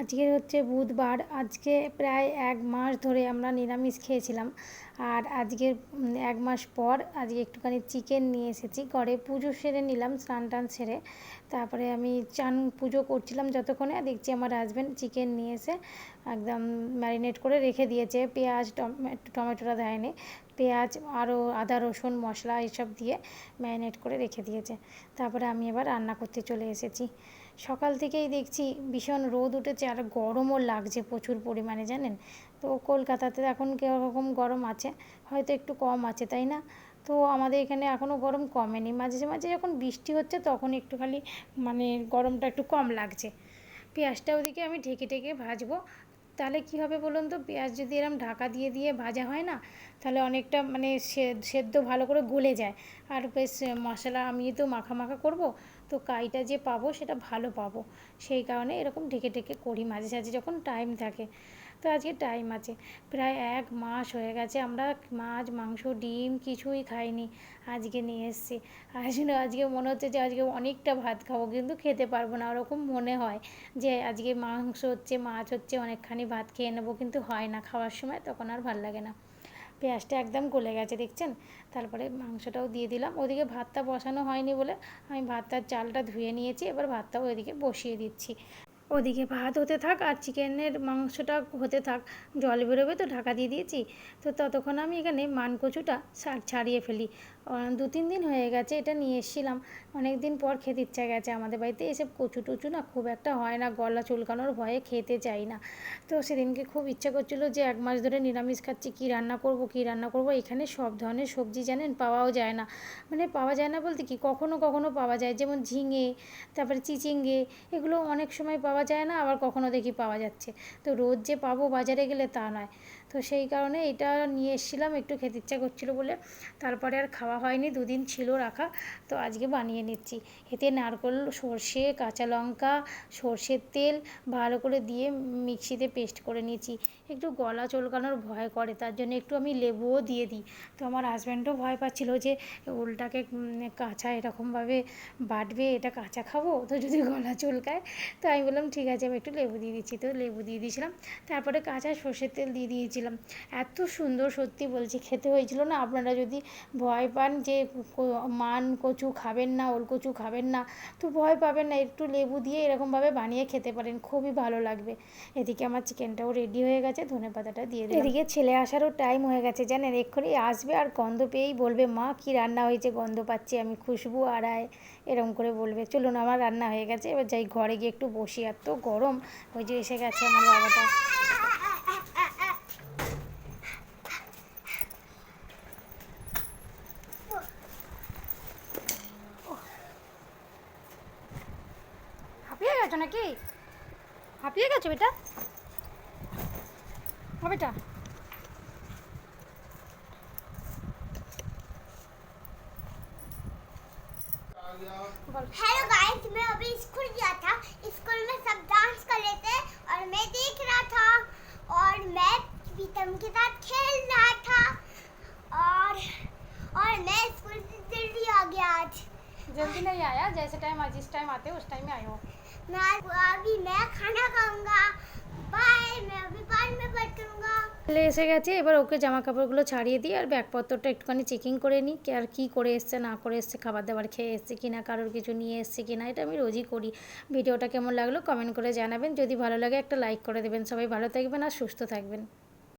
আজকে হচ্ছে বুধবার আজকে প্রায় এক মাস ধরে আমরা নিরামিষ খেয়েছিলাম। আর আজকে উম, এক মাস পর আজকে একটুখানি চিকেন নিয়ে এসেছি। ঘরে পুজো সেরে নিলাম স্নান টান সেরে। তারপরে আমি চান পুজো করছিলাম যতক্ষণে দেখছি আমার হাজব্যান্ড চিকেন নিয়ে এসে একদম ম্যারিনেট করে রেখে দিয়েছে। পেঁয়াজ টমেটো টমেটোটা দেয়নি। পেঁয়াজ আরও আদা রসুন মশলা এসব দিয়ে ম্যারিনেট করে রেখে দিয়েছে। তারপরে আমি এবার রান্না করতে চলে এসেছি। সকাল থেকেই দেখছি ভীষণ রোদ উঠেছে আর গরমও লাগছে প্রচুর পরিমাণে, জানেন? তো কলকাতাতে এখন কীরকম গরম আছে? হয়তো একটু কম আছে, তাই না? তো আমাদের এখানে এখনও গরম কমেনি। মাঝে মাঝে যখন বৃষ্টি হচ্ছে তখন একটু খালি মানে গরমটা একটু কম লাগছে। পেঁয়াজটা ওদিকে আমি ঢেকে ঢেকে ভাজবো। তাহলে কী হবে বলুন তো? পেঁয়াজ যদি এরম ঢাকা দিয়ে দিয়ে ভাজা হয় না, তাহলে অনেকটা মানে সেদ্ধ ভালো করে গলে যায়। আর বেশ মশলা আমি তো মাখা মাখা করব। তো কাইটা যে পাবো সেটা ভালো পাবো। সেই কারণে এরকম ঢেকে ঢেকে করি মাঝে, সাঝে যখন টাইম থাকে। তো আজকে টাইম আছে। প্রায় এক মাস হয়ে গেছে আমরা মাছ, মাংস, ডিম কিছুই খাইনি। আজকে নিয়ে এসেছি। আসলে আজকে মনে হচ্ছে যে আজকে অনেকটা ভাত খাব, কিন্তু খেতে পারব না। ওরকম মনে হয় যে আজকে মাংস হচ্ছে, মাছ হচ্ছে, অনেকখানি ভাত খেয়ে নেব, কিন্তু হয় না। খাওয়ার সময় তখন আর ভালো লাগে না। পেঁয়াজটা একদম গলে গেছে, দেখছেন? তারপরে মাংসটাও দিয়ে দিলাম। ওদিকে ভাতটা বসানো হয়নি বলে আমি ভাতটার চালটা ধুয়ে নিয়েছি, এবার ভাতটাও ওইদিকে বসিয়ে দিচ্ছি। ওদিকে ভাত হতে থাক আর চিকেনের মাংসটা হতে থাক, জল বেরোবে তো ঢাকা দিয়ে দিয়েছি। তো ততক্ষণ আমি এখানে মানকচুটা ছাড়িয়ে ফেলি। দু তিন দিন হয়ে গেছে এটা নিয়ে এসেছিলাম। অনেক দিন পর খেতে ইচ্ছা গেছে আমাদের বাড়িতে, এসব কচু টুচু না খুব একটা হয় না, গলা চুলকানোর ভয়ে খেতে চাই না। তো সেদিনকে খুব ইচ্ছা করছিল যে এক মাস ধরে নিরামিষ খাচ্ছি, কী রান্না করব, কী রান্না করব, এখানে সব ধরনের সবজি জানেন পাওয়াও যায় না। মানে পাওয়া যায় না বলতে কি, কখনো কখনো পাওয়া যায়, যেমন ঝিঙে, তারপরে চিচিঙ্গে, এগুলো অনেক সময় পাওয়া যায় না, আবার কখনো দেখি পাওয়া যাচ্ছে। তো রোজ যে পাবো বাজারে গেলে তা নয়। তো সেই কারণে এটা নিয়ে এসেছিলাম, একটু খেতে ইচ্ছা করছিল বলে। তারপরে আর খাওয়া হয়নি, দুদিন ছিল রাখা। তো আজকে বানিয়ে নিচ্ছি। এতে নারকেল, সর্ষে, কাঁচা লঙ্কা, সর্ষের তেল ভালো করে দিয়ে মিক্সিতে পেস্ট করে নিয়েছি। একটু গলা চলকানোর ভয় করে, তার জন্য একটু আমি লেবুও দিয়ে দিই। তো আমার হাজব্যান্ডও ভয় পাচ্ছিল যে উলটাকে কাঁচা এরকমভাবে বাটবে, এটা কাঁচা খাব? তো যদি গলা চলকায়, তো আমি বললাম ঠিক আছে, আমি একটু লেবু দিয়ে দিচ্ছি তো, লেবু দিয়ে দিয়েছিলাম। তারপরে কাঁচা সর্ষের তেল দিয়ে দিয়েছিলাম। এত সুন্দর সত্যি বলছি, খেতে হয়েছিল না? আপনারা যদি ভয় পান যে মান কচু খাবেন না, ওল কচু খাবেন না, তো ভয় পাবেন না, একটু লেবু দিয়ে এরকমভাবে বানিয়ে খেতে পারেন, খুবই ভালো লাগবে। এদিকে আমার চিকেনটাও রেডি হয়ে গেছে, ধনে পাতাটা দিয়ে দিই এদিকে ছেলে আসারও টাইম হয়ে গেছে, জানেন, এক্ষুনি আসবে আর গন্ধ পেয়েই বলবে, মা, কি রান্না হয়েছে, গন্ধ পাচ্ছি আমি, খুশবু আড়ায়। এরকম করে বলবে। চলুন, আমার রান্না হয়ে গেছে, এবার যাই ঘরে গিয়ে একটু বসি এত গরম। ওই যে এসে গেছে আমার বাবাটা। হাঁপিয়ে গেছো নাকি? হাঁপিয়ে গেছো বেটা? বেটা हेलो गाइस मैं अभी स्कूल गया था। स्कूल में सब डांस कर रहे थे और मैं देख रहा था और मैं प्रीतम के साथ खेल रहा था। और और मैं स्कूल से जल्दी आ गया आज। जल्दी नहीं आया जैसे टाइम आज जिस टाइम आते हो उस टाइम में आए हो। मैं अभी मैं खाना खाऊँगा। बाय मैं अभी बाद में बात करूँगा। ছেলে এসে গেছে। এবার ওকে জামা কাপড়গুলো ছাড়িয়ে দিই আর ব্যাগপত্রটা একটুখানি চেকিং করে নিই কে আর কী করে এসছে, না করে এসছে খাবার দাবার খেয়ে এসছে কিনা, কারোর কিছু নিয়ে এসছে কিনা, এটা আমি রোজই করি। ভিডিওটা কেমন লাগল কমেন্ট করে জানাবেন। যদি ভালো লাগে একটা লাইক করে দেবেন। সবাই ভালো থাকবেন আর সুস্থ থাকবেন।